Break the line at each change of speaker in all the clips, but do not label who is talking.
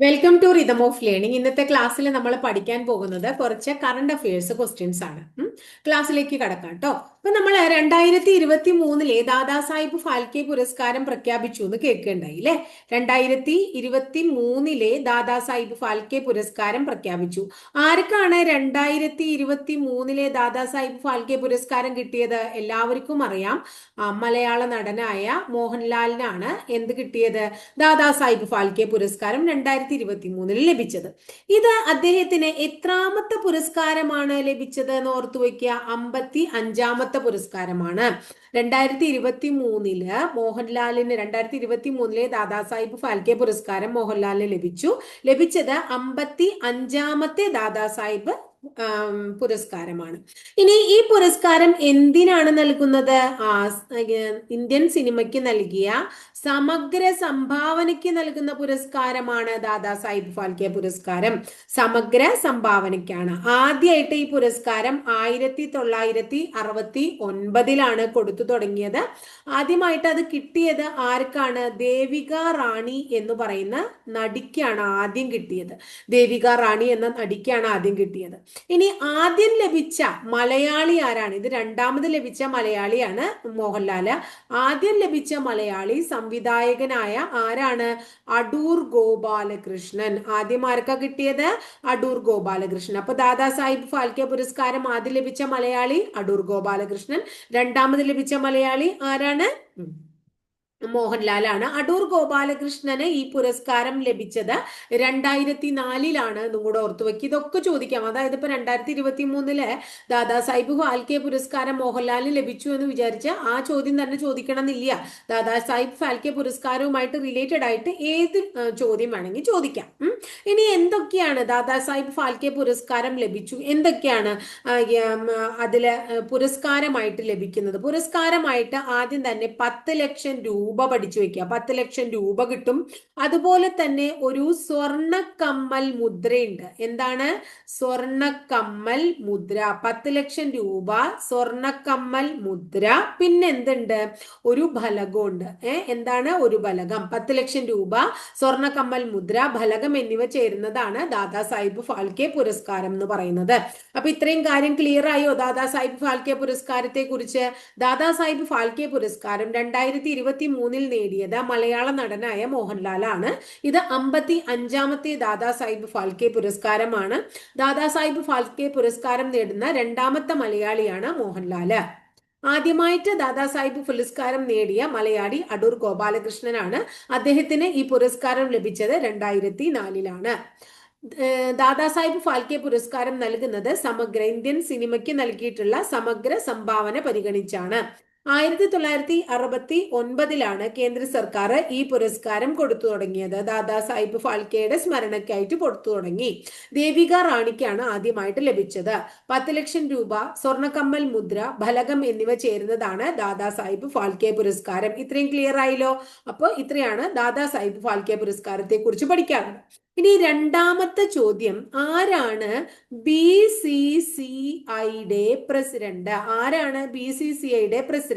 Welcome to rhythm of learning ഇന്നത്തെ ക്ലാസ്സിൽ നമ്മൾ പഠിക്കാൻ പോകുന്നത് കുറച്ച് കറണ്ട് അഫയേഴ്സ് ക്വസ്റ്റ്യൻസ് ആണ്. ക്ലാസ്സിലേക്ക് കടക്കാം കേട്ടോ അപ്പൊ നമ്മൾ രണ്ടായിരത്തി ഇരുപത്തി മൂന്നിലെ ദാദാ സാഹിബ് ഫാൽക്കെ പുരസ്കാരം പ്രഖ്യാപിച്ചു എന്ന് കേൾക്കേണ്ടായി അല്ലെ രണ്ടായിരത്തി ഇരുപത്തി മൂന്നിലെ ദാദാ സാഹിബ് ഫാൽക്കെ പുരസ്കാരം പ്രഖ്യാപിച്ചു. ആർക്കാണ് രണ്ടായിരത്തി ഇരുപത്തി മൂന്നിലെ ദാദാ സാഹിബ് ഫാൽക്കെ പുരസ്കാരം കിട്ടിയത്? എല്ലാവർക്കും അറിയാം. മലയാള നടനായ മോഹൻലാലിനാണ് എന്ത് കിട്ടിയത്? ദാദാ സാഹിബ് ഫാൽക്കെ പുരസ്കാരം രണ്ടായിരത്തി ഇരുപത്തി മൂന്നിൽ ലഭിച്ചത്. ഇത് അദ്ദേഹത്തിന് എത്രാമത്തെ പുരസ്കാരമാണ് ലഭിച്ചത് എന്ന് ഓർത്തു വയ്ക്കുക അമ്പത്തി അഞ്ചാമത്തെ പുരസ്കാരമാണ്. രണ്ടായിരത്തി ഇരുപത്തി മൂന്നിൽ മോഹൻലാലിന് രണ്ടായിരത്തി ഇരുപത്തി മൂന്നിലെ ദാദാസാഹിബ് ഫാൽക്കെ പുരസ്കാരം മോഹൻലാലിന് ലഭിച്ചു. ലഭിച്ചത് അമ്പത്തി അഞ്ചാമത്തെ ദാദാസാഹിബ് പുരസ്കാരമാണ്. ഇനി ഈ പുരസ്കാരം എന്തിനാണ് നൽകുന്നത്? ഇന്ത്യൻ സിനിമയ്ക്ക് നൽകിയ സമഗ്ര സംഭാവനയ്ക്ക് നൽകുന്ന പുരസ്കാരമാണ് ദാദാ സാഹിബ് ഫാൽക്കെ പുരസ്കാരം. സമഗ്ര സംഭാവനയ്ക്കാണ്. ആദ്യമായിട്ട് ഈ പുരസ്കാരം ആയിരത്തി തൊള്ളായിരത്തി അറുപത്തി ഒൻപതിലാണ് കൊടുത്തു തുടങ്ങിയത്. ആദ്യമായിട്ട് അത് കിട്ടിയത് ആർക്കാണ്? ദേവിക റാണി എന്ന് പറയുന്ന നടിക്കാണ് ആദ്യം കിട്ടിയത്. ദേവിക റാണി എന്ന നടിക്കാണ് ആദ്യം കിട്ടിയത്. ഇനി ആദ്യം ലഭിച്ച മലയാളി ആരാണ്? ഇത് രണ്ടാമത് ലഭിച്ച മലയാളിയാണ് മോഹൻലാൽ. ആദ്യം ലഭിച്ച മലയാളി സംവിധായകനായ ആരാണ്? അടൂർ ഗോപാലകൃഷ്ണൻ. ആദ്യം ആർക്കാ കിട്ടിയത്? അടൂർ ഗോപാലകൃഷ്ണൻ. അപ്പൊ ദാദാ സാഹിബ് ഫാൽക്കെ പുരസ്കാരം ആദ്യം ലഭിച്ച മലയാളി അടൂർ ഗോപാലകൃഷ്ണൻ. രണ്ടാമത് ലഭിച്ച മലയാളി ആരാണ്. മോഹൻലാലാണ്. അടൂർ ഗോപാലകൃഷ്ണന് ഈ പുരസ്കാരം ലഭിച്ചത് രണ്ടായിരത്തി നാലിലാണ് എന്നും കൂടെ ഓർത്തു വെക്കുക ഇതൊക്കെ ചോദിക്കാം. അതായത് ഇപ്പൊ രണ്ടായിരത്തി ഇരുപത്തി മൂന്നിൽ ദാദാ സാഹിബ് ഫാൽക്കെ പുരസ്കാരം മോഹൻലാലിന് ലഭിച്ചു എന്ന് വിചാരിച്ച് ആ ചോദ്യം തന്നെ ചോദിക്കണം എന്നില്ല ദാദാ സാഹിബ് ഫാൽക്കെ പുരസ്കാരവുമായിട്ട് റിലേറ്റഡ് ആയിട്ട് ഏത് ചോദ്യം വേണമെങ്കിൽ ചോദിക്കാം. ഇനി എന്തൊക്കെയാണ് ദാദാ സാഹിബ് ഫാൽക്കെ പുരസ്കാരം ലഭിച്ചു? എന്തൊക്കെയാണ് അതിൽ പുരസ്കാരമായിട്ട് ലഭിക്കുന്നത്? പുരസ്കാരമായിട്ട് ആദ്യം തന്നെ പത്ത് ലക്ഷം രൂപ പഠിച്ചു വെക്കുക. പത്ത് ലക്ഷം രൂപ കിട്ടും. അതുപോലെ തന്നെ ഒരു സ്വർണ കമ്മൽ മുദ്രയുണ്ട്. എന്താണ്? സ്വർണ കമ്മൽ മുദ്ര. പത്ത് ലക്ഷം രൂപ സ്വർണ കമ്മൽ മുദ്ര. പിന്നെ എന്തുണ്ട്? ഒരു ഫലകമുണ്ട്. എന്താണ്? ഒരു ഫലകം. പത്ത് ലക്ഷം രൂപ സ്വർണ കമ്മൽ മുദ്ര ഫലകം എന്നിവ ചേരുന്നതാണ് ദാദാ സാഹിബ് ഫാൽക്കെ പുരസ്കാരം എന്ന് പറയുന്നത്. അപ്പൊ ഇത്രയും കാര്യം ക്ലിയർ ആയോ ദാദാ സാഹിബ് ഫാൽക്കെ പുരസ്കാരത്തെ കുറിച്ച് ദാദാ സാഹിബ് ഫാൽക്കെ പുരസ്കാരം രണ്ടായിരത്തി ഇരുപത്തി മൂന്നിൽ നേടിയത് മലയാള നടനായ മോഹൻലാലാണ്. ഇത് അമ്പത്തി അഞ്ചാമത്തെ ദാദാ സാഹിബ് ഫാൽക്കെ പുരസ്കാരമാണ്. ദാദാസാഹിബ് ഫാൽക്കെ പുരസ്കാരം നേടുന്ന രണ്ടാമത്തെ മലയാളിയാണ് മോഹൻലാൽ. ആദ്യമായിട്ട് ദാദാസാഹിബ് പുരസ്കാരം നേടിയ മലയാളി അടൂർ ഗോപാലകൃഷ്ണനാണ് അദ്ദേഹത്തിന് ഈ പുരസ്കാരം ലഭിച്ചത് രണ്ടായിരത്തി നാലിലാണ് ദാദാസാഹിബ് ദാദാ സാഹിബ് ഫാൽക്കെ പുരസ്കാരം നൽകുന്നത് സമഗ്ര ഇന്ത്യൻ സിനിമയ്ക്ക് നൽകിയിട്ടുള്ള സമഗ്ര സംഭാവന പരിഗണിച്ചാണ്. ആയിരത്തി തൊള്ളായിരത്തി അറുപത്തി ഒൻപതിലാണ് കേന്ദ്ര സർക്കാർ ഈ പുരസ്കാരം കൊടുത്തു തുടങ്ങിയത്. ദാദാ സാഹിബ് ഫാൽക്കെയുടെ സ്മരണയ്ക്കായിട്ട് കൊടുത്തു തുടങ്ങി. ദേവിക റാണിക്കാണ് ആദ്യമായിട്ട് ലഭിച്ചത്. പത്ത് ലക്ഷം രൂപ സ്വർണക്കമ്മൽ മുദ്ര ഫലകം എന്നിവ ചേരുന്നതാണ് ദാദാ സാഹിബ് ഫാൽക്കെ പുരസ്കാരം. ഇത്രയും ക്ലിയർ ആയില്ലോ? അപ്പോൾ ഇത്രയാണ് ദാദാ സാഹിബ് ഫാൽക്കെ പുരസ്കാരത്തെ കുറിച്ച് പഠിക്കാറുണ്ട് ഇനി രണ്ടാമത്തെ ചോദ്യം. ആരാണ് ബി സി സി ഐയുടെ പ്രസിഡന്റ്? ആരാണ് ബി സി സി ഐയുടെ പ്രസിഡന്റ്?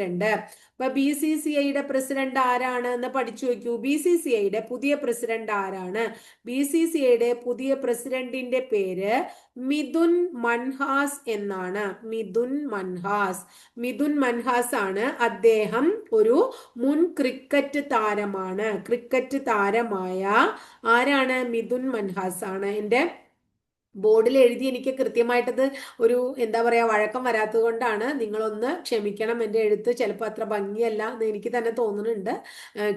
അപ്പൊ ബി സി സി ഐയുടെ പ്രസിഡന്റ് ആരാണ് എന്ന് പഠിച്ചു വെക്കൂ ബി സി സി ഐയുടെ പുതിയ പ്രസിഡന്റ് ആരാണ്? ബി സി സി ഐയുടെ പുതിയ പ്രസിഡന്റിന്റെ പേര് മിഥുൻ മൻഹാസ് എന്നാണ്. മിഥുൻ മൻഹാസ്. മിഥുൻ മൻഹാസ് ആണ് അദ്ദേഹം ഒരു മുൻ ക്രിക്കറ്റ് താരമാണ്. ക്രിക്കറ്റ് താരമായ ആരാണ്? മിഥുൻ മൻഹാസ് ആണ്. എന്റെ ബോർഡിൽ എഴുതി എനിക്ക് കൃത്യമായിട്ടത് ഒരു എന്താ പറയാ വഴക്കം വരാത്തത് കൊണ്ടാണ് നിങ്ങളൊന്ന് ക്ഷമിക്കണം. എന്റെ എഴുത്ത് ചിലപ്പോൾ അത്ര ഭംഗിയല്ല എന്ന് എനിക്ക് തന്നെ തോന്നുന്നുണ്ട്.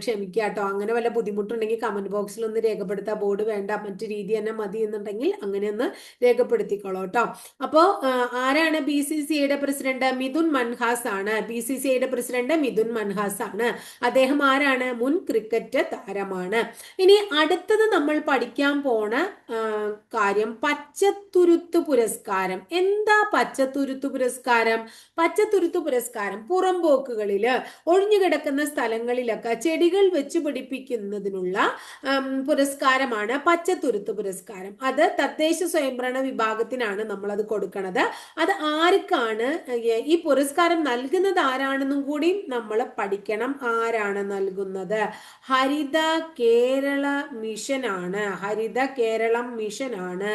ക്ഷമിക്കുക കേട്ടോ. അങ്ങനെ വല്ല ബുദ്ധിമുട്ടുണ്ടെങ്കിൽ കമന്റ് ബോക്സിൽ ഒന്ന് രേഖപ്പെടുത്താം ബോർഡ് വേണ്ട മറ്റു രീതി തന്നെ മതി എന്നുണ്ടെങ്കിൽ അങ്ങനെ ഒന്ന് രേഖപ്പെടുത്തിക്കോളൂ കേട്ടോ. അപ്പോൾ ആരാണ് ബി സി സി ഐയുടെ പ്രസിഡന്റ്? മിഥുൻ മൻഹാസ് ആണ് ബി സി സി ഐയുടെ പ്രസിഡന്റ് മിഥുൻ മൻഹാസ് ആണ് അദ്ദേഹം ആരാണ്? മുൻ ക്രിക്കറ്റ് താരമാണ്. ഇനി അടുത്തത് നമ്മൾ പഠിക്കാൻ പോണ കാര്യം പച്ച പച്ചത്തുരുത്ത് പുരസ്കാരം. എന്താ പച്ചത്തുരുത്ത് പുരസ്കാരം? പച്ചത്തുരുത്ത് പുരസ്കാരം പുറംപോക്കുകളിൽ ഒഴിഞ്ഞുകിടക്കുന്ന സ്ഥലങ്ങളിലൊക്കെ ചെടികൾ വെച്ച് പിടിപ്പിക്കുന്നതിനുള്ള പുരസ്കാരമാണ് പച്ചത്തുരുത്ത് പുരസ്കാരം. അത് തദ്ദേശ സ്വയംഭരണ വിഭാഗത്തിനാണ് നമ്മൾ അത് കൊടുക്കണത്. അത് ആർക്കാണ് ഈ പുരസ്കാരം നൽകുന്നത് ആരാണെന്നും കൂടി നമ്മൾ പഠിക്കണം ആരാണ് നൽകുന്നത്. ഹരിത കേരള മിഷനാണ്. ഹരിത കേരളം മിഷനാണ്.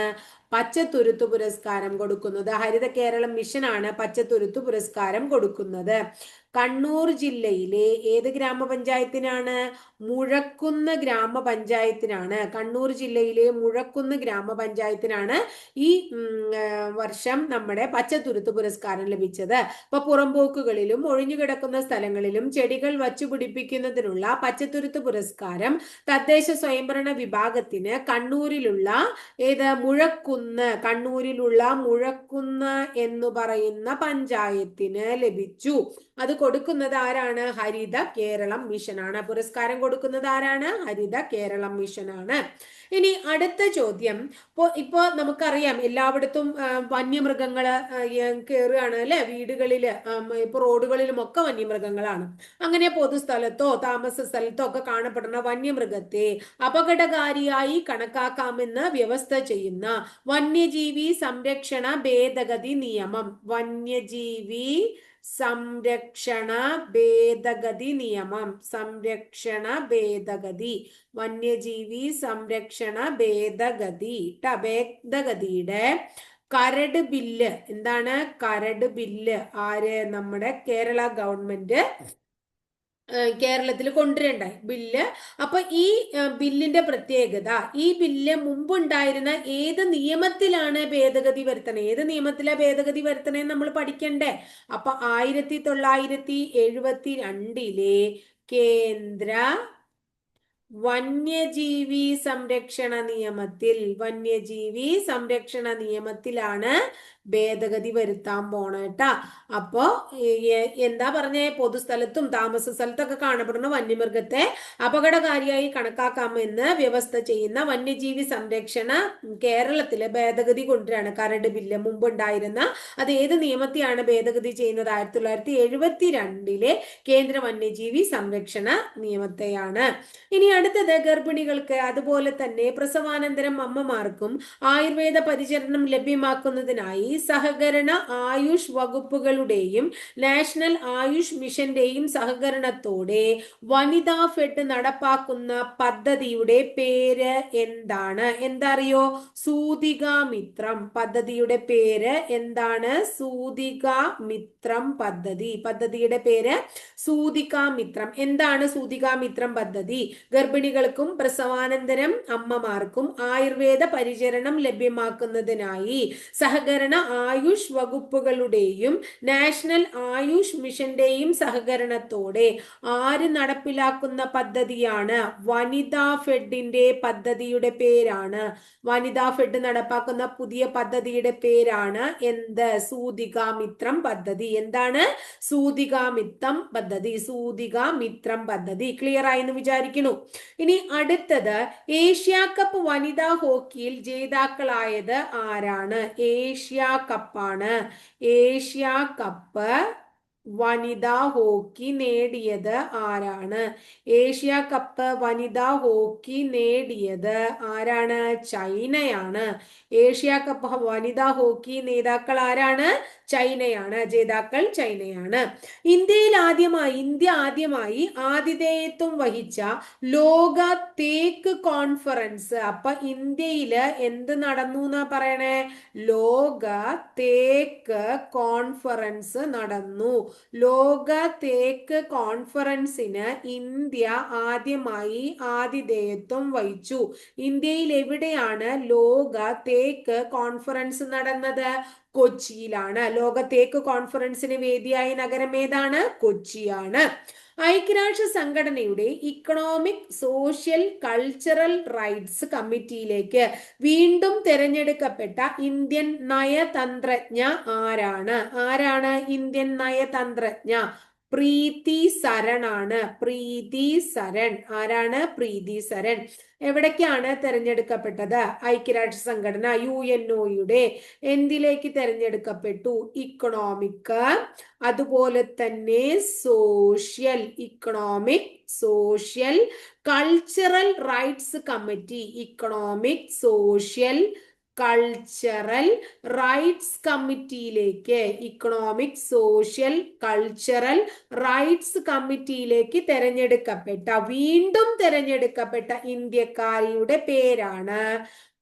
പച്ചത്തുരുത്ത് പുരസ്കാരം കൊടുക്കുന്നത്. ഹരിത കേരളം മിഷനാണ് പച്ചത്തുരുത്ത് പുരസ്കാരം കൊടുക്കുന്നത്. കണ്ണൂർ ജില്ലയിലെ ഏത് ഗ്രാമപഞ്ചായത്തിനാണ് മുഴക്കുന്ന് ഗ്രാമപഞ്ചായത്തിനാണ് കണ്ണൂർ ജില്ലയിലെ മുഴക്കുന്ന് ഗ്രാമപഞ്ചായത്തിനാണ് ഈ വർഷം നമ്മുടെ പച്ചത്തുരുത്ത് പുരസ്കാരം ലഭിച്ചത്. ഇപ്പൊ പുറമ്പോക്കുകളിലും ഒഴിഞ്ഞുകിടക്കുന്ന സ്ഥലങ്ങളിലും ചെടികൾ വച്ചു പിടിപ്പിക്കുന്നതിനുള്ള പച്ചത്തുരുത്ത് പുരസ്കാരം തദ്ദേശ സ്വയംഭരണ വിഭാഗത്തിന് കണ്ണൂരിലുള്ള ഏത് മുഴക്കുന്ന് കണ്ണൂരിലുള്ള മുഴക്കുന്ന് എന്ന് പറയുന്ന പഞ്ചായത്തിന് ലഭിച്ചു. അത് കൊടുക്കുന്നത് ആരാണ്? ഹരിത കേരളം മിഷനാണ് പുരസ്കാരം കൊടുക്കുന്നത് ആരാണ്? ഹരിത കേരളം മിഷനാണ് ഇനി അടുത്ത ചോദ്യം. ഇപ്പോ നമുക്കറിയാം എല്ലായിടത്തും വന്യമൃഗങ്ങൾ കയറുകയാണ് അല്ലെ? വീടുകളിൽ ആം, ഇപ്പൊ റോഡുകളിലും ഒക്കെ വന്യമൃഗങ്ങളാണ്. അങ്ങനെ പൊതുസ്ഥലത്തോ താമസ സ്ഥലത്തോ ഒക്കെ കാണപ്പെടുന്ന വന്യമൃഗത്തെ അപകടകാരിയായി കണക്കാക്കാമെന്ന് വ്യവസ്ഥ ചെയ്യുന്ന വന്യജീവി സംരക്ഷണ ഭേദഗതി നിയമം. വന്യജീവി സംരക്ഷണ ഭേദഗതി നിയമം. സംരക്ഷണ ഭേദഗതി. വന്യജീവി സംരക്ഷണ ഭേദഗതി. ഭേദഗതിയുടെ കരട് ബില്ല്. എന്താണ് കരട് ബില്ല്? ആര്? നമ്മുടെ കേരള ഗവൺമെന്റ് കേരളത്തിൽ കൊണ്ടുവരണ്ടായി ബില്ല്. അപ്പൊ ഈ ബില്ലിന്റെ പ്രത്യേകത ഈ ബില്ല് മുമ്പുണ്ടായിരുന്ന ഏത് നിയമത്തിലാണ് ഭേദഗതി വരുത്തണേ? ഏത് നിയമത്തിലാണ് ഭേദഗതി വരുത്തണേ നമ്മൾ പഠിക്കണ്ടേ? അപ്പൊ ആയിരത്തി തൊള്ളായിരത്തി എഴുപത്തി രണ്ടിലെ കേന്ദ്ര വന്യജീവി സംരക്ഷണ നിയമത്തിൽ വന്യജീവി സംരക്ഷണ നിയമത്തിലാണ് ഭേദഗതി വരുത്താൻ പോണേട്ടാ അപ്പോ എന്താ പറഞ്ഞേ പൊതുസ്ഥലത്തും താമസ സ്ഥലത്തൊക്കെ കാണപ്പെടുന്ന വന്യമൃഗത്തെ അപകടകാരിയായി കണക്കാക്കാമെന്ന് വ്യവസ്ഥ ചെയ്യുന്ന വന്യജീവി സംരക്ഷണ കേരളത്തിലെ ഭേദഗതി കൊണ്ടുവരാണ് കരട് ബില്ല്. മുമ്പുണ്ടായിരുന്ന അത് ഏത് നിയമത്തെയാണ് ഭേദഗതി ചെയ്യുന്നത്? ആയിരത്തി തൊള്ളായിരത്തി എഴുപത്തി രണ്ടിലെ കേന്ദ്ര വന്യജീവി സംരക്ഷണ നിയമത്തെയാണ്. ഇനി അടുത്തത് ഗർഭിണികൾക്ക് അതുപോലെ തന്നെ പ്രസവാനന്തരം അമ്മമാർക്കും ആയുർവേദ പരിചരണം ലഭ്യമാക്കുന്നതിനായി സഹകരണ ആയുഷ് വകുപ്പുകളുടെയും നാഷണൽ ആയുഷ് മിഷന്റെയും സഹകരണത്തോടെ വനിതാ ഫെഡ് നടപ്പാക്കുന്ന പദ്ധതിയുടെ പേര് എന്താണ്? എന്തറിയോ? സൂതിക മിത്രം പദ്ധതിയുടെ പേര് എന്താണ്? സൂതിക മിത്രം പദ്ധതി. പദ്ധതിയുടെ പേര് സൂതിക മിത്രം എന്താണ് സൂതിക മിത്രം പദ്ധതി? ഗർഭിണികൾക്കും പ്രസവാനന്തരം അമ്മമാർക്കും ആയുർവേദ പരിചരണം ലഭ്യമാക്കുന്നതിനായി സഹകരണ ആയുഷ് വകുപ്പുകളുടെയും നാഷണൽ ആയുഷ് മിഷന്റെയും സഹകരണത്തോടെ ആര് നടപ്പിലാക്കുന്ന പദ്ധതിയാണ് വനിതാ ഫെഡിന്റെ പദ്ധതിയുടെ പേരാണ്. വനിതാ ഫെഡ് നടപ്പാക്കുന്ന പുതിയ പദ്ധതിയുടെ പേരാണ് എന്ത്? സൂതികാമിത്രം പദ്ധതി. എന്താണ്? സൂതികാമിത്രം പദ്ധതി. സൂതികാമിത്രം പദ്ധതി. ക്ലിയർ ആയി എന്ന് വിചാരിക്കുന്നു. ഇനി അടുത്തത് ഏഷ്യ കപ്പ് വനിതാ ഹോക്കിയിൽ ജേതാക്കളായത് ആരാണ്? ഏഷ്യ കപ്പാണ്. ഏഷ്യ കപ്പ് വനിതാ ഹോക്കി നേടിയത് ആരാണ്? ഏഷ്യ കപ്പ് വനിതാ ഹോക്കി നേടിയത് ആരാണ്? ചൈനയാണ്. ഏഷ്യ കപ്പ് വനിതാ ഹോക്കി നേതാക്കൾ ആരാണ്? ചൈനയാണ് ജേതാക്കൾ ചൈനയാണ്. ഇന്ത്യയിൽ ആദ്യമായി ഇന്ത്യ ആദ്യമായി ആതിഥേയത്വം വഹിച്ച ലോക തേക്ക് കോൺഫറൻസ് അപ്പൊ ഇന്ത്യയിൽ എന്ത് നടന്നു എന്നാ പറയണേ? ലോക തേക്ക് കോൺഫറൻസ് നടന്നു. ലോക തേക്ക് കോൺഫറൻസിന് ഇന്ത്യ ആദ്യമായി ആതിഥേയത്വം വഹിച്ചു. ഇന്ത്യയിൽ എവിടെയാണ് ലോക തേക്ക് കോൺഫറൻസ് നടന്നത്? കൊച്ചിയിലാണ്. ലോക തേക്ക് കോൺഫറൻസിന് വേദിയായ നഗരം ഏതാണ്? കൊച്ചിയാണ്. ഐക്യരാഷ്ട്ര സംഘടനയുടെ ഇക്കണോമിക് സോഷ്യൽ കൾച്ചറൽ റൈറ്റ്സ് കമ്മിറ്റിയിലേക്ക് വീണ്ടും തിരഞ്ഞെടുക്കപ്പെട്ട ഇന്ത്യൻ നയതന്ത്രജ്ഞ ആരാണ്? ആരാണ് ഇന്ത്യൻ നയതന്ത്രജ്ഞ? പ്രീതി സരൺ ആണ് പ്രീതി സരൺ ആരാണ്? പ്രീതി സരൺ എവിടേക്കാണ് തെരഞ്ഞെടുക്കപ്പെട്ടത്? ഐക്യരാഷ്ട്ര സംഘടന യു എൻ ഒയുടെ എന്തിലേക്ക് തെരഞ്ഞെടുക്കപ്പെട്ടു? ഇക്കണോമിക് അതുപോലെ തന്നെ social economic social cultural rights committee economic social cultural rights കമ്മിറ്റിയിലേക്ക് economic social cultural rights കമ്മിറ്റിയിലേക്ക് തെരഞ്ഞെടുക്കപ്പെട്ട വീണ്ടും തെരഞ്ഞെടുക്കപ്പെട്ട ഇന്ത്യക്കാരിയുടെ പേരാണ്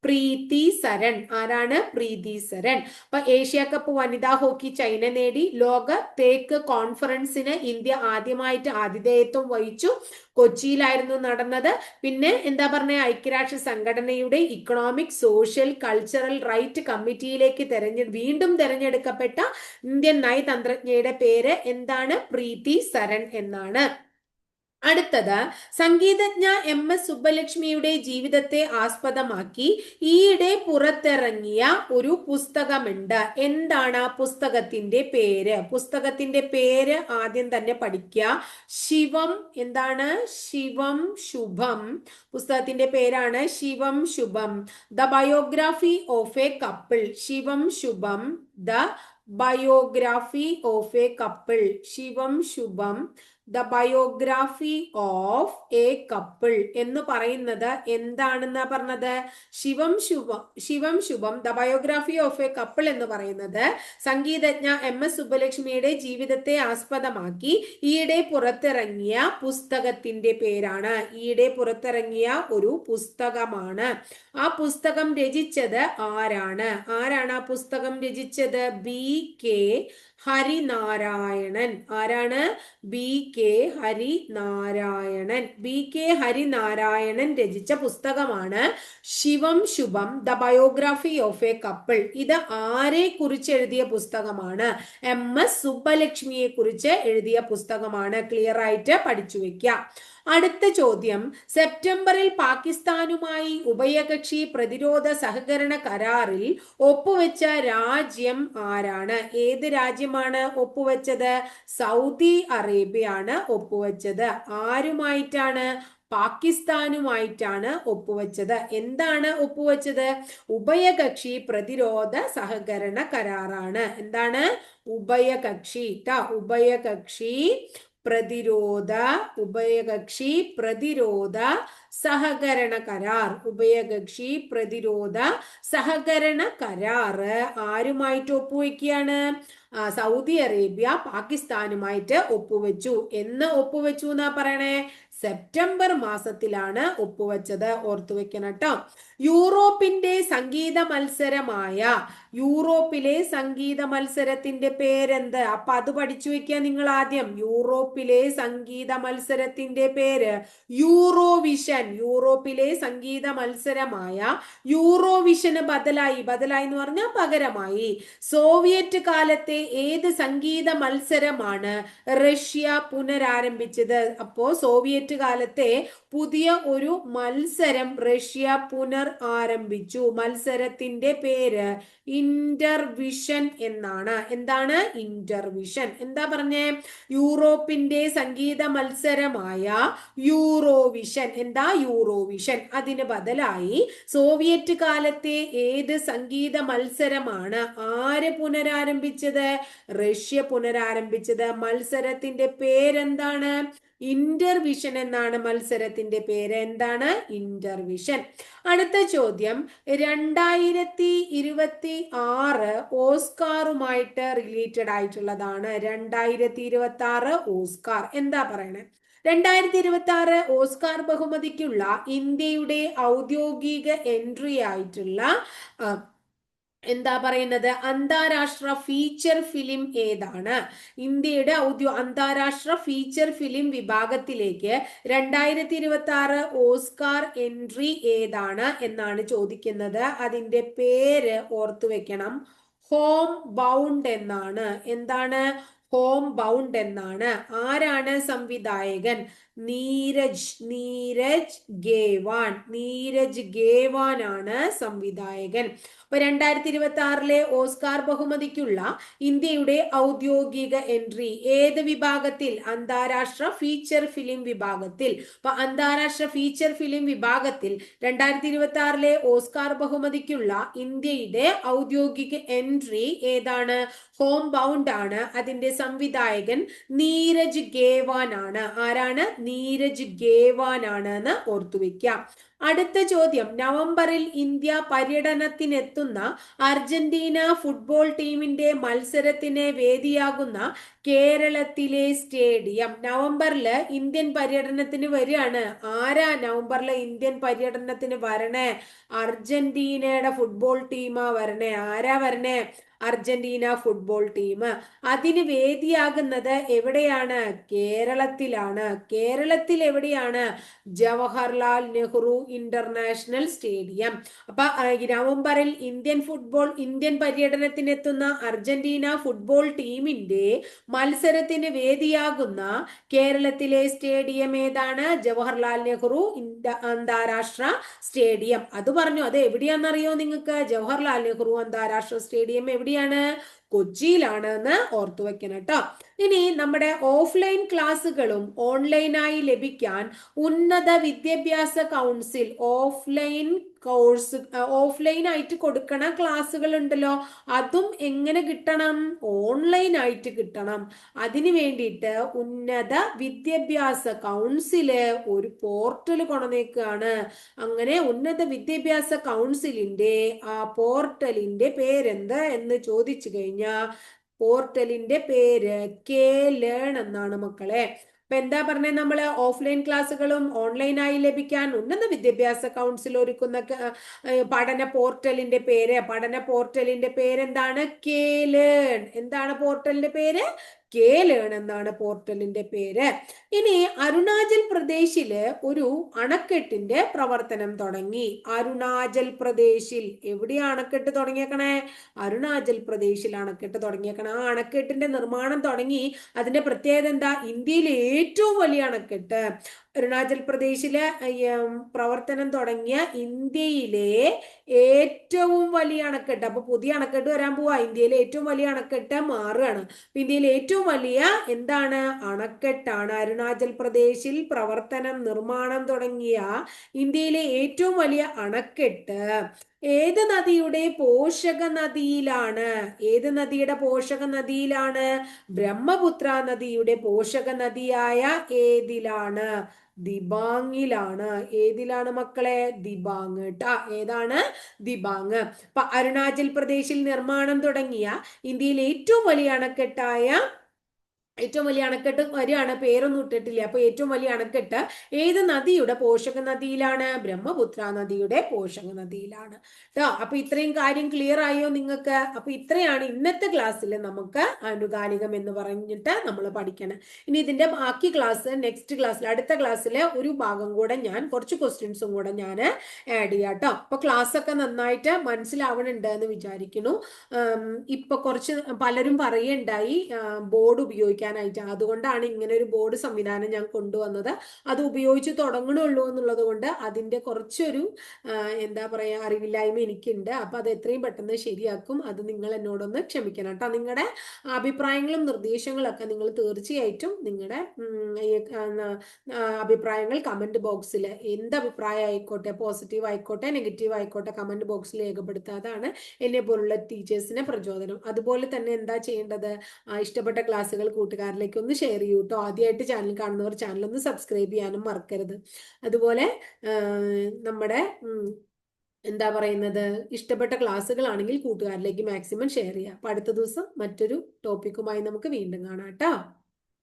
പ്രീതി സരൺ ആരാണ്? പ്രീതി സരൺ അപ്പൊ ഏഷ്യ കപ്പ് വനിതാ ഹോക്കി ചൈന നേടി. ലോക തേക്ക് കോൺഫറൻസിന് ഇന്ത്യ ആദ്യമായിട്ട് ആതിഥേയത്വം വഹിച്ചു. കൊച്ചിയിലായിരുന്നു നടന്നത്. പിന്നെ എന്താ പറഞ്ഞ? ഐക്യരാഷ്ട്ര സംഘടനയുടെ ഇക്കണോമിക് സോഷ്യൽ കൾച്ചറൽ റൈറ്റ് കമ്മിറ്റിയിലേക്ക് തെരഞ്ഞെ വീണ്ടും തെരഞ്ഞെടുക്കപ്പെട്ട ഇന്ത്യൻ നയതന്ത്രജ്ഞയുടെ പേര് എന്താണ്? പ്രീതി സരൺ എന്നാണ്. അടുത്തത് സംഗീതജ്ഞ എം എസ് സുബ്ബലക്ഷ്മിയുടെ ജീവിതത്തെ ആസ്പദമാക്കി ഈയിടെ പുറത്തിറങ്ങിയ ഒരു പുസ്തകമുണ്ട്. എന്താണ് ആ പുസ്തകത്തിന്റെ പേര്? പുസ്തകത്തിന്റെ പേര് ആദ്യം തന്നെ പഠിക്കുക. ശിവം എന്താണ്? ശിവം ശുഭം. പുസ്തകത്തിന്റെ പേരാണ് Shivam Shubham. The biography of a couple. Shivam Shubham. The biography of a couple. Shivam Shubham. The biography of a couple എന്ന് പറയുന്നത് എന്താണെന്നാ പറഞ്ഞത്? Shivam Shubham Shivam Shubham the biography of a couple എന്ന് പറയുന്നത് സംഗീതജ്ഞ എം എസ് സുബ്ബലക്ഷ്മിയുടെ ജീവിതത്തെ ആസ്പദമാക്കി ഈയിടെ പുറത്തിറങ്ങിയ പുസ്തകത്തിന്റെ പേരാണ്. ഈയിടെ പുറത്തിറങ്ങിയ ഒരു പുസ്തകമാണ്. ആ പുസ്തകം രചിച്ചത് ആരാണ്? ആരാണ് ആ പുസ്തകം രചിച്ചത്? B K Harinarayanan. ആരാണ്? B K Harinarayanan. B K Harinarayanan രചിച്ച പുസ്തകമാണ് Shivam Shubham the biography of a couple. ഇത് ആരെ കുറിച്ച് എഴുതിയ പുസ്തകമാണ്? എം എസ് സുബ്ബലക്ഷ്മിയെ കുറിച്ച് എഴുതിയ പുസ്തകമാണ്. ക്ലിയർ ആയിട്ട് പഠിച്ചു വെക്കാം അടുത്ത ചോദ്യം. സെപ്റ്റംബറിൽ പാകിസ്ഥാനുമായി ഉഭയകക്ഷി പ്രതിരോധ സഹകരണ കരാറിൽ ഒപ്പുവെച്ച രാജ്യം ആരാണ്? ഏത് രാജ്യമാണ് ഒപ്പുവെച്ചത്? സൗദി അറേബ്യയാണ് ഒപ്പുവെച്ചത്. ആരുമായിട്ടാണ്? പാകിസ്ഥാനുമായിട്ടാണ് ഒപ്പുവെച്ചത്. എന്താണ് ഒപ്പുവെച്ചത്? ഉഭയകക്ഷി പ്രതിരോധ സഹകരണ കരാറാണ്. എന്താണ്? ഉഭയകക്ഷി ഉഭയകക്ഷി പ്രതിരോധ ഉഭയകക്ഷി പ്രതിരോധ സഹകരണ കരാർ. ഉഭയകക്ഷി പ്രതിരോധ സഹകരണ കരാർ ആരുമായിട്ട് ഒപ്പുവെക്കുകയാണ് സൗദി അറേബ്യ പാകിസ്ഥാനുമായിട്ട് ഒപ്പുവെച്ചു. എന്ന് ഒപ്പുവെച്ചു എന്നാ പറയണേ? സെപ്റ്റംബർ മാസത്തിലാണ് ഒപ്പുവെച്ചത്. ഓർത്തു വെക്കണം കേട്ടോ. യൂറോപ്പിന്റെ സംഗീത മത്സരമായ യൂറോപ്പിലെ സംഗീത മത്സരത്തിന്റെ പേരെന്ത്? അപ്പൊ അത് പഠിച്ചു വെക്കുക നിങ്ങൾ ആദ്യം യൂറോപ്പിലെ സംഗീത മത്സരത്തിന്റെ പേര് യൂറോവിഷൻ. യൂറോപ്പിലെ സംഗീത മത്സരമായ യൂറോവിഷന് ബദലായി. ബദലായി എന്ന് പറഞ്ഞാൽ പകരമായി. സോവിയറ്റ് കാലത്തെ ഏത് സംഗീത മത്സരമാണ് റഷ്യ പുനരാരംഭിച്ചത്? അപ്പോ സോവിയറ്റ് കാലത്തെ പുതിയ ഒരു മത്സരം റഷ്യ പുനർ ആരംഭിച്ചു. മത്സരത്തിന്റെ പേര് ഇന്റർവിഷൻ എന്നാണ്. എന്താണ് ഇന്റർവിഷൻ എന്താ പറഞ്ഞേ? യൂറോപ്പിന്റെ സംഗീത മത്സരമായ യൂറോവിഷൻ എന്താ യൂറോവിഷൻ അതിന് ബദലായി സോവിയറ്റ് കാലത്തെ ഏത് സംഗീത മത്സരമാണ്? ആര് പുനരാരംഭിച്ചത്? റഷ്യ പുനരാരംഭിച്ചത്. മത്സരത്തിന്റെ പേരെന്താണ്? ഇന്റർവിഷൻ എന്നാണ് മത്സരത്തിന്റെ പേര്? എന്താണ്? ഇന്റർവിഷൻ അടുത്ത ചോദ്യം. രണ്ടായിരത്തി ഇരുപത്തി ആറ് ഓസ്കാറുമായിട്ട് റിലേറ്റഡ് ആയിട്ടുള്ളതാണ്. രണ്ടായിരത്തി ഇരുപത്തി ആറ് ഓസ്കാർ. എന്താ പറയണേ? രണ്ടായിരത്തി ഇരുപത്തി ആറ് ഓസ്കാർ ബഹുമതിക്കുള്ള ഇന്ത്യയുടെ ഔദ്യോഗിക എൻട്രി ആയിട്ടുള്ള എന്താ പറയുന്നത്? അന്താരാഷ്ട്ര ഫീച്ചർ ഫിലിം ഏതാണ്? ഇന്ത്യയുടെ ഔദ്യോ അന്താരാഷ്ട്ര ഫീച്ചർ ഫിലിം വിഭാഗത്തിലേക്ക് രണ്ടായിരത്തി ഇരുപത്തി ആറ് ഓസ്കാർ എൻട്രി ഏതാണ് എന്നാണ് ചോദിക്കുന്നത്. അതിന്റെ പേര് ഓർത്തു വെക്കണം. ഹോം ബൗണ്ട് എന്നാണ്. എന്താണ്? ഹോം ബൗണ്ട് എന്നാണ്. ആരാണ് സംവിധായകൻ? നീരജ് നീരജ് ഗേവാൻ നീരജ് ഗേവാൻ ആണ് സംവിധായകൻ. അപ്പൊ രണ്ടായിരത്തി ഇരുപത്തി ആറിലെ ഓസ്കാർ ബഹുമതിക്കുള്ള ഇന്ത്യയുടെ ഔദ്യോഗിക എൻട്രി ഏത് വിഭാഗത്തിൽ? അന്താരാഷ്ട്ര ഫീച്ചർ ഫിലിം വിഭാഗത്തിൽ. അപ്പൊ അന്താരാഷ്ട്ര ഫീച്ചർ ഫിലിം വിഭാഗത്തിൽ രണ്ടായിരത്തി ഇരുപത്തി ആറിലെ ഓസ്കാർ ബഹുമതിക്കുള്ള ഇന്ത്യയുടെ ഔദ്യോഗിക എൻട്രി ഏതാണ്? ഹോം ബൗണ്ട് ആണ്. അതിന്റെ സംവിധായകൻ നീരജ് ഗേവാൻ ആണ്. ആരാണ്? നീരജ് ഗേവാൻ ആണ് എന്ന് ഓർത്തുവെക്കാം അടുത്ത ചോദ്യം. നവംബറിൽ ഇന്ത്യ പര്യടനത്തിനെത്തുന്ന അർജന്റീന ഫുട്ബോൾ ടീമിന്റെ മത്സരത്തിന് വേദിയാകുന്ന കേരളത്തിലെ സ്റ്റേഡിയം. നവംബറിൽ ഇന്ത്യൻ പര്യടനത്തിന് വരികയാണ്. ആരാ നവംബറിൽ ഇന്ത്യൻ പര്യടനത്തിന് വരണേ? അർജന്റീനയുടെ ഫുട്ബോൾ ടീമാ വരണേ? ആരാ വരണേ? അർജന്റീന ഫുട്ബോൾ ടീം അതിന് വേദിയാകുന്നത് എവിടെയാണ്? കേരളത്തിലാണ്. കേരളത്തിൽ എവിടെയാണ്? ജവഹർലാൽ നെഹ്റു ഇന്റർനാഷണൽ സ്റ്റേഡിയം അപ്പൊ നവംബറിൽ ഇന്ത്യൻ ഫുട്ബോൾ ഇന്ത്യൻ പര്യടനത്തിനെത്തുന്ന അർജന്റീന ഫുട്ബോൾ ടീമിന്റെ മത്സരത്തിന് വേദിയാകുന്ന കേരളത്തിലെ സ്റ്റേഡിയം ഏതാണ്? ജവഹർലാൽ നെഹ്റു അന്താരാഷ്ട്ര സ്റ്റേഡിയം അത് പറഞ്ഞു അത് എവിടെയാണെന്നറിയോ നിങ്ങൾക്ക്? ജവഹർലാൽ നെഹ്റു അന്താരാഷ്ട്ര സ്റ്റേഡിയം എവിടെയാണ്? കൊച്ചിയിലാണ് എന്ന് ഓർത്തു വെക്കണം കേട്ടോ. ഇനി നമ്മുടെ ഓഫ്ലൈൻ ക്ലാസ്സുകളും ഓൺലൈനായി ലഭിക്കാൻ ഉന്നത വിദ്യാഭ്യാസ കൗൺസിൽ ഓഫ്ലൈൻ കോഴ്സ് ഓഫ്ലൈൻ ആയിട്ട് കൊടുക്കണ ക്ലാസ്സുകൾ ഉണ്ടല്ലോ. അതും എങ്ങനെ കിട്ടണം? ഓൺലൈൻ ആയിട്ട് കിട്ടണം. അതിന് വേണ്ടിയിട്ട് ഉന്നത വിദ്യാഭ്യാസ കൗൺസിൽ ഒരു പോർട്ടൽ കൊണ്ടുവന്നേക്കാണ്. അങ്ങനെ ഉന്നത വിദ്യാഭ്യാസ കൗൺസിലിന്റെ ആ പോർട്ടലിന്റെ പേരെന്ത് എന്ന് ചോദിച്ചു കഴിഞ്ഞാൽ പോർട്ടലിന്റെ പേര് കെ ലേൺ എന്നാണ് മക്കളെ. അപ്പൊ എന്താ പറഞ്ഞത് നമ്മൾ ഓഫ്ലൈൻ ക്ലാസ്സുകളും ഓൺലൈനായി ലഭിക്കാൻ ഉന്നത വിദ്യാഭ്യാസ കൗൺസിൽ ഒരുക്കുന്ന പഠന പോർട്ടലിന്റെ പേര് പഠന പോർട്ടലിന്റെ പേരെന്താണ്? കെ ലേൺ എന്താണ് പോർട്ടലിന്റെ പേര്? കെ ലേൺ എന്നാണ് പോർട്ടലിന്റെ പേര്. ഇനി അരുണാചൽ പ്രദേശിൽ ഒരു അണക്കെട്ടിന്റെ പ്രവർത്തനം തുടങ്ങി. അരുണാചൽ പ്രദേശിൽ എവിടെയാണ് അണക്കെട്ട് തുടങ്ങിയേക്കണേ? അരുണാചൽ പ്രദേശിൽ അണക്കെട്ട് തുടങ്ങിയേക്കണേ. ആ അണക്കെട്ടിന്റെ നിർമ്മാണം തുടങ്ങി. അതിന്റെ പ്രത്യേകത എന്താ? ഇന്ത്യയിലെ ഏറ്റവും വലിയ അണക്കെട്ട്. അരുണാചൽ പ്രദേശിലെ പ്രവർത്തനം തുടങ്ങിയ ഇന്ത്യയിലെ ഏറ്റവും വലിയ അണക്കെട്ട്. അപ്പൊ പുതിയ അണക്കെട്ട് വരാൻ പോവാ. ഇന്ത്യയിലെ ഏറ്റവും വലിയ അണക്കെട്ട് മാറുകയാണ്. ഇന്ത്യയിലെ ഏറ്റവും വലിയ എന്താണ്? അണക്കെട്ടാണ്. അരുണാചൽ പ്രദേശിൽ പ്രവർത്തനം നിർമ്മാണം തുടങ്ങിയ ഇന്ത്യയിലെ ഏറ്റവും വലിയ അണക്കെട്ട്. ഏത് നദിയുടെ പോഷക നദിയിലാണ്? ഏത് നദിയുടെ പോഷക നദിയിലാണ്? ബ്രഹ്മപുത്ര നദിയുടെ പോഷക നദിയായ ഏതിലാണ്? ദിബാങ്ങിലാണ്. ഏതിലാണ് മക്കളെ? ദിബാങ് ട്ടാ. ഏതാണ്? ദിബാങ്. അരുണാചൽ പ്രദേശിൽ നിർമ്മാണം തുടങ്ങിയ ഇന്ത്യയിലെ ഏറ്റവും വലിയ അണക്കെട്ടായ ഏറ്റവും വലിയ അണക്കെട്ട് വരികയാണ് പേരൊന്നും ഇട്ടിട്ടില്ല. അപ്പൊ ഏറ്റവും വലിയ അണക്കെട്ട് ഏത് നദിയുടെ പോഷക നദിയിലാണ്? ബ്രഹ്മപുത്ര നദിയുടെ പോഷക നദിയിലാണ്. കേട്ടോ അപ്പൊ ഇത്രയും കാര്യം ക്ലിയർ ആയോ നിങ്ങൾക്ക്? അപ്പൊ ഇത്രയാണ് ഇന്നത്തെ ക്ലാസ്സിൽ നമുക്ക് ആനുകാലികം എന്ന് പറഞ്ഞിട്ട് നമ്മൾ പഠിക്കണം. ഇനി ഇതിന്റെ ബാക്കി ക്ലാസ് നെക്സ്റ്റ് ക്ലാസ്സിൽ അടുത്ത ക്ലാസ്സിൽ ഒരു ഭാഗം കൂടെ ഞാൻ കുറച്ച് ക്വസ്റ്റ്യൻസും കൂടെ ഞാൻ ആഡ് ചെയ്യാം കേട്ടോ അപ്പൊ ക്ലാസ് ഒക്കെ നന്നായിട്ട് മനസ്സിലാവണുണ്ട് എന്ന് വിചാരിക്കുന്നു. ഇപ്പൊ കുറച്ച് പലരും പറയുണ്ടായി ബോർഡ് ഉപയോഗിക്കാൻ ചെയ്യാനായിട്ട്. അതുകൊണ്ടാണ് ഇങ്ങനെ ഒരു ബോർഡ് സംവിധാനം ഞാൻ കൊണ്ടുവന്നത്. അത് ഉപയോഗിച്ച് തുടങ്ങണുള്ളൂ എന്നുള്ളത് കൊണ്ട് അതിന്റെ കുറച്ചൊരു എന്താ പറയുക അറിവില്ലായ്മ എനിക്കുണ്ട്. അപ്പം അത് എത്രയും പെട്ടെന്ന് ശരിയാക്കും. അത് നിങ്ങൾ എന്നോടൊന്ന് ക്ഷമിക്കണം കേട്ടോ നിങ്ങളുടെ അഭിപ്രായങ്ങളും നിർദ്ദേശങ്ങളൊക്കെ നിങ്ങൾ തീർച്ചയായിട്ടും നിങ്ങളുടെ അഭിപ്രായങ്ങൾ കമന്റ് ബോക്സിൽ എന്ത് അഭിപ്രായം ആയിക്കോട്ടെ പോസിറ്റീവ് ആയിക്കോട്ടെ നെഗറ്റീവ് ആയിക്കോട്ടെ കമന്റ് ബോക്സിൽ രേഖപ്പെടുത്താതാണ് എന്നെ പോലുള്ള ടീച്ചേഴ്സിനെ പ്രചോദനം. അതുപോലെ തന്നെ എന്താ ചെയ്യേണ്ടത്? ഇഷ്ടപ്പെട്ട ക്ലാസ്സുകൾ കൂട്ടുകാരിലേക്ക് ഒന്ന് ഷെയർ ചെയ്യൂ കേട്ടോ ആദ്യമായിട്ട് ചാനൽ കാണുന്നവർ ചാനൽ ഒന്ന് സബ്സ്ക്രൈബ് ചെയ്യാനും മറക്കരുത്. അതുപോലെ നമ്മുടെ എന്താ പറയുന്നത് ഇഷ്ടപ്പെട്ട ക്ലാസ്സുകളാണെങ്കിൽ കൂട്ടുകാരിലേക്ക് മാക്സിമം ഷെയർ ചെയ്യുക അപ്പൊ അടുത്ത ദിവസം മറ്റൊരു ടോപ്പിക്കുമായി നമുക്ക് വീണ്ടും കാണാം കേട്ടോ